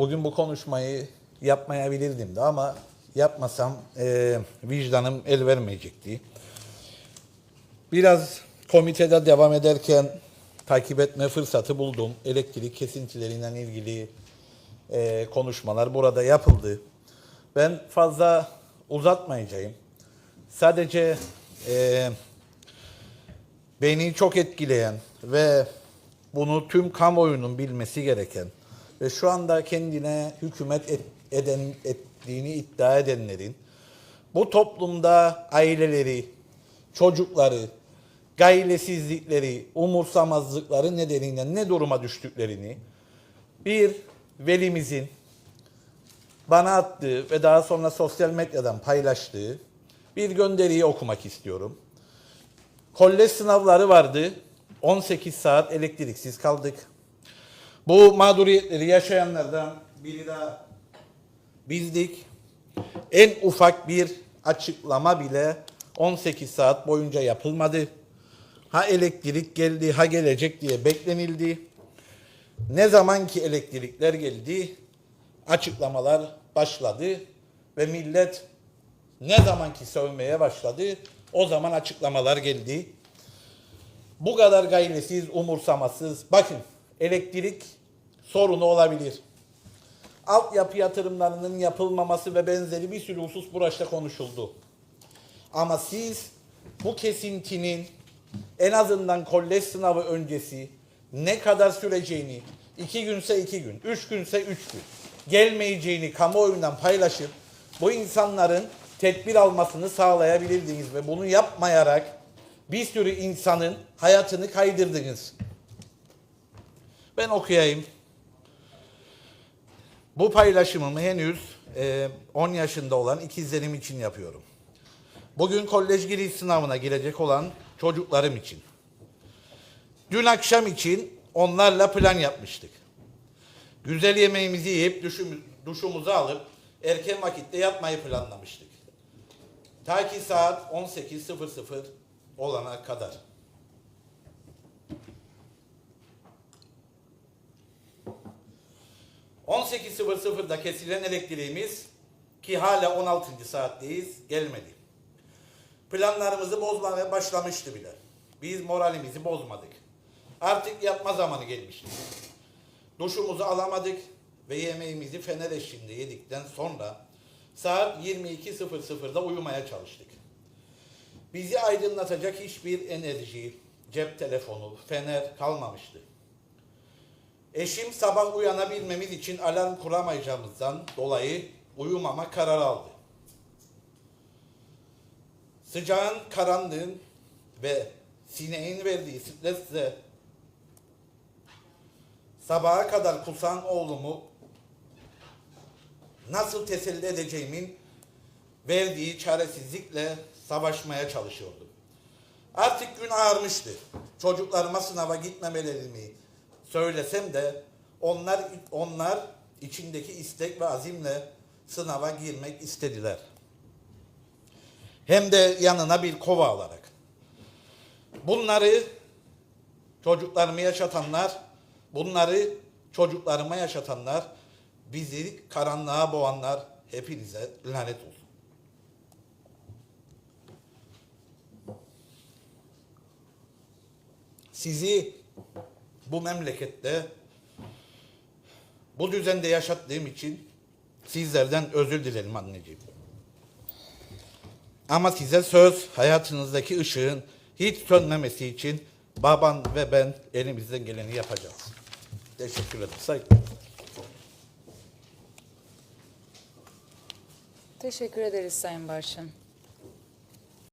bugün bu konuşmayı yapmayabilirdim de ama yapmasam e, vicdanım el vermeyecekti. Biraz komitede devam ederken takip etme fırsatı buldum. Elektrik kesintilerinden ilgili e, konuşmalar burada yapıldı. Ben fazla uzatmayacağım. Sadece e, beni çok etkileyen ve bunu tüm kamuoyunun bilmesi gereken ve şu anda kendine hükümet et- eden ettiğini iddia edenlerin bu toplumda aileleri, çocukları, gailesizlikleri, umursamazlıkları nedeniyle ne duruma düştüklerini bir velimizin bana attığı ve daha sonra sosyal medyadan paylaştığı bir gönderiyi okumak istiyorum. Kolej sınavları vardı. 18 saat elektriksiz kaldık. Bu mağduriyetleri yaşayanlardan biri daha bizdik. En ufak bir açıklama bile 18 saat boyunca yapılmadı. Ha elektrik geldi, ha gelecek diye beklenildi. Ne zaman ki elektrikler geldi, açıklamalar başladı ve millet ne zaman ki sövmeye başladı, o zaman açıklamalar geldi. Bu kadar gayresiz, umursamasız. Bakın elektrik sorunu olabilir. Altyapı yatırımlarının yapılmaması ve benzeri bir sürü husus bu başta konuşuldu. Ama siz bu kesintinin en azından kolej sınavı öncesi ne kadar süreceğini, iki günse iki gün, üç günse üç gün, gelmeyeceğini kamuoyundan paylaşıp bu insanların tedbir almasını sağlayabilirdiniz ve bunu yapmayarak bir sürü insanın hayatını kaydırdınız. Ben okuyayım. Bu paylaşımımı henüz e, 10 yaşında olan ikizlerim için yapıyorum. Bugün kolej giriş sınavına girecek olan çocuklarım için. Dün akşam için onlarla plan yapmıştık. Güzel yemeğimizi yiyip duşum- duşumuzu alıp erken vakitte yatmayı planlamıştık. Ta ki saat 18.00 olana kadar. ...18.00'da kesilen elektriğimiz... ...ki hala 16. saatteyiz... ...gelmedi. Planlarımızı bozmaya başlamıştı bile. Biz moralimizi bozmadık. Artık yatma zamanı gelmişti. Duşumuzu alamadık ve yemeğimizi fener eşliğinde yedikten sonra saat 22.00'da uyumaya çalıştık. Bizi aydınlatacak hiçbir enerji, cep telefonu, fener kalmamıştı. Eşim sabah uyanabilmemiz için alarm kuramayacağımızdan dolayı uyumama kararı aldı. Sıcağın, karanlığın ve sineğin verdiği stresle sabaha kadar kusan oğlumu nasıl teselli edeceğimin verdiği çaresizlikle savaşmaya çalışıyordum. Artık gün ağarmıştı. Çocuklarıma sınava gitmemelerimi söylesem de onlar onlar içindeki istek ve azimle sınava girmek istediler. Hem de yanına bir kova alarak. Bunları çocuklarımı yaşatanlar, bunları çocuklarıma yaşatanlar, bizi karanlığa boğanlar hepinize lanet olsun. Sizi bu memlekette bu düzende yaşattığım için sizlerden özür dilerim anneciğim. Ama size söz hayatınızdaki ışığın hiç sönmemesi için baban ve ben elimizden geleni yapacağız. Teşekkür ederim. Saygılar. Teşekkür ederiz Sayın Barşın.